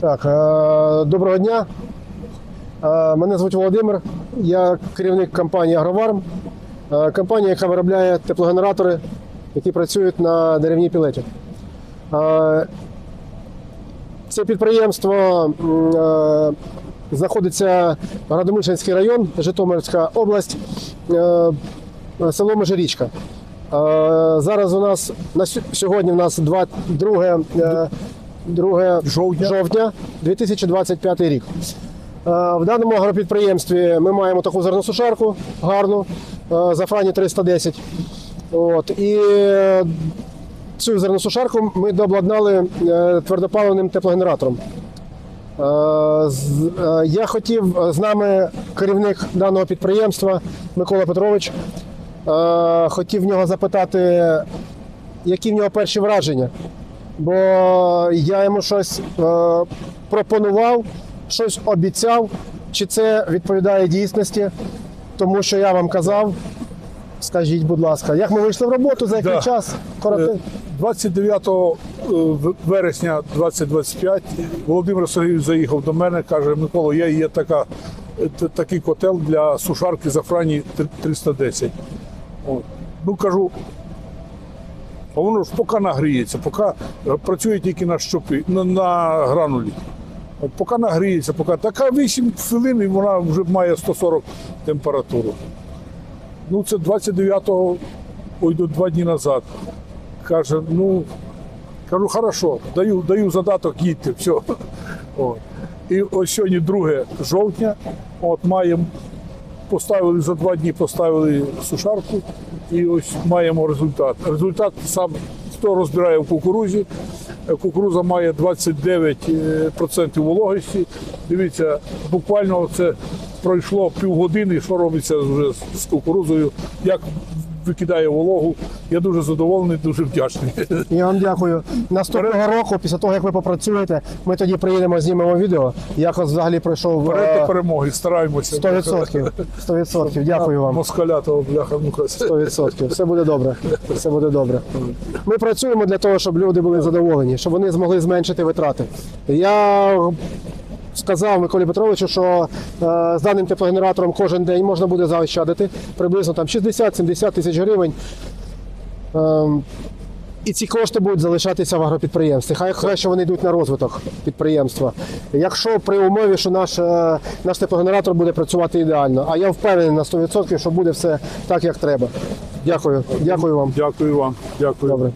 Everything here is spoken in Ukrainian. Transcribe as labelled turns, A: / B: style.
A: Так, е, доброго дня. Е, Мене звуть Володимир. Я керівник компанії Агроварм. Е, Компанія, яка виробляє теплогенератори, які працюють на деревній пілеті. Це підприємство знаходиться Радомишльський район, Житомирська область, село Межирічка. Зараз у нас на сьогодні у нас 2, 2, 2
B: Жовтня.
A: жовтня 2025 рік. Е, В даному агропідприємстві ми маємо таку зерносушарку гарну е, Зафрані 310. От, і е, цю зерносушарку ми дообладнали твердопаливним теплогенератором. Я хотів з нами керівник даного підприємства Микола Петрович. Хотів в нього запитати, які в нього перші враження. Бо я йому щось е, пропонував, щось обіцяв, чи це відповідає дійсності, тому що я вам казав. Скажіть, будь ласка, як ми вийшли в роботу, за який
B: Да.
A: час? Коротко.
B: Е, 29 в- вересня 2025 Володимир Сергійович заїхав до мене, каже: Микола, є, є така, е, такий котел для сушарки Зафрані 310. От. Ну кажу, а воно ж поки нагріється, поки працює тільки на щопи, на, на гранулі. От поки нагріється, поки така 8 хвилин і вона вже має 140 температуру. Ну, це 29-го, ой, два дні назад. Каже, ну, кажу, хорошо, даю, даю задаток, їдьте, все. От. І ось сьогодні 2 жовтня, от маємо, поставили за два дні поставили сушарку і ось маємо результат. Результат сам, хто розбирає в кукурузі, е, кукуруза має 29% вологості. Дивіться, буквально це пройшло півгодини, що робиться вже з кукурузою, як викидає вологу. Я дуже задоволений, дуже вдячний.
A: Я вам дякую. Наступного року, після того, як ви попрацюєте, ми тоді приїдемо, знімемо відео. Як взагалі пройшов
B: Вперед
A: е,
B: до перемоги, стараємося.
A: 100%. 100%. Дякую вам.
B: Москаля того бляха муха.
A: 100%. Все буде добре. Все буде добре. Ми працюємо для того, щоб люди були задоволені, щоб вони змогли зменшити витрати. Я сказав Миколі Петровичу, що е, з даним теплогенератором кожен день можна буде заощадити приблизно там 60-70 тисяч гривень. Ем, і ці кошти будуть залишатися в агропідприємстві. Хай що вони йдуть на розвиток підприємства. Якщо при умові, що наш, е, наш теплогенератор буде працювати ідеально, а я впевнений на 100%, що буде все так, як треба. Дякую. Дякую вам.
B: Дякую вам. Дякую.
A: Добре.